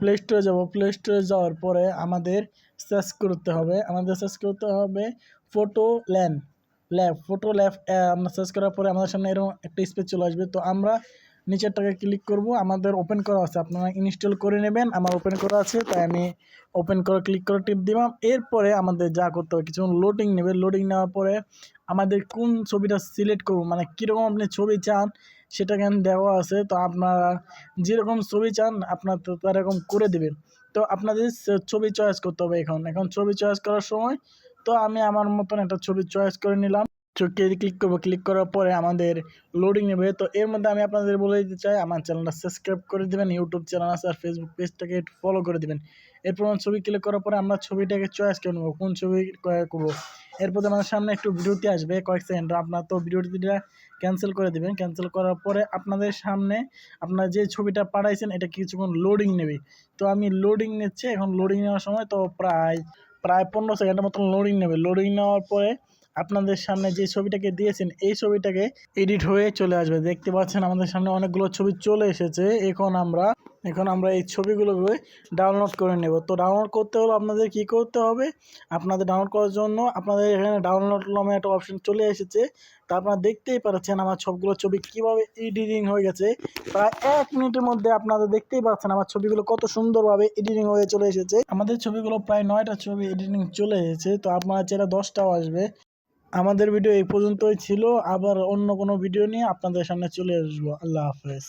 Play স্টোরে যাব। Play স্টোরে যাওয়ার পরে আমাদের সার্চ করতে হবে। আমাদের সার্চ করতে হবে photo land lab photo lab আমরা সার্চ করার পরে আমাদের সামনে এরকম একটা স্পেস চলে আসবে। তো আমরা নিচেরটাকে ক্লিক করব। আমাদের ওপেন করা আছে। আপনারা ইনস্টল করে নেবেন। আমার ওপেন করা আছে। তাই আমি ওপেন করে ক্লিক করে টিপ দিলাম। এরপরে আমাদের যা করতে হবে কিছুক্ষণ লোডিং নেবে। লোডিং নেওয়ার পরে আমাদের কোন ছবিটা সিলেক্ট করব? মানে কীরকম আপনি ছবি চান? সেটা কেন দেওয়া আছে? তো আপনারা যেরকম ছবি চান, আপনার তো এরকম করে দেবেন। তো আপনাদের ছবি চয়েস করতে হবে এখন। এখন ছবি চয়েস করার সময় তো আমি আমার মতন একটা ছবি চয়েস করে নিলাম। চোখে ক্লিক করব ক্লিক করার পরে আমাদের লোডিং নেবে। তো এর মধ্যে আমি আপনাদের বলে দিতে চাই, আমার চ্যানেলটা সাবস্ক্রাইব করে দেবেন ইউটিউব চ্যানেল আছে আর ফেসবুক পেজটাকে একটু ফলো করে দেবেন। এরপর আমার ছবি ক্লিক করার পরে আমরা ছবিটাকে চয়েস করে নেব কোন ছবি করব। এরপর আমাদের সামনে একটু ভিডিওটি আসবে, কয়েক সেকেন্ড আপনার তো ভিডিওটিটা ক্যান্সেল করে দেবেন। ক্যান্সেল করার পরে আপনাদের সামনে আপনার যে ছবিটা পাঠাইছেন, এটা কিছুক্ষণ লোডিং নেবে। তো আমি লোডিং নিচ্ছে, এখন লোডিং নেওয়ার সময় তো প্রায় প্রায় পনেরো সেকেন্ডের মতন লোডিং নেবে। লোডিং নেওয়ার পরে আপনাদের সামনে যে ছবিটাকে দিয়েছেন, এই ছবিটাকে এডিট হয়ে চলে আসবে। দেখতে পাচ্ছেন আমাদের সামনে অনেকগুলো ছবি চলে এসেছে। এখন আমরা এখন আমরা এই ছবিগুলোকে ডাউনলোড করে নেব। তো ডাউনলোড করতে হলে আপনাদের কি করতে হবে? আপনাদের ডাউনলোড করার জন্য আপনাদের এখানে ডাউনলোড নামে একটা অপশন চলে এসেছে। তা আপনারা দেখতেই পাচ্ছেন আমার সবগুলো ছবি কীভাবে এডিটিং হয়ে গেছে। প্রায় এক মিনিটের মধ্যে আপনাদের দেখতেই পাচ্ছেন আমার ছবিগুলো কত সুন্দরভাবে এডিটিং হয়ে চলে এসেছে। আমাদের ছবিগুলো প্রায় নয়টা ছবি এডিটিং চলে এসেছে। তো আপনারা চেয়ে দশটাও আসবে। আমাদের ভিডিও এই পর্যন্তই ছিল। আবার অন্য কোনো ভিডিও নিয়ে আপনাদের সামনে চলে আসব। আল্লাহ হাফেজ।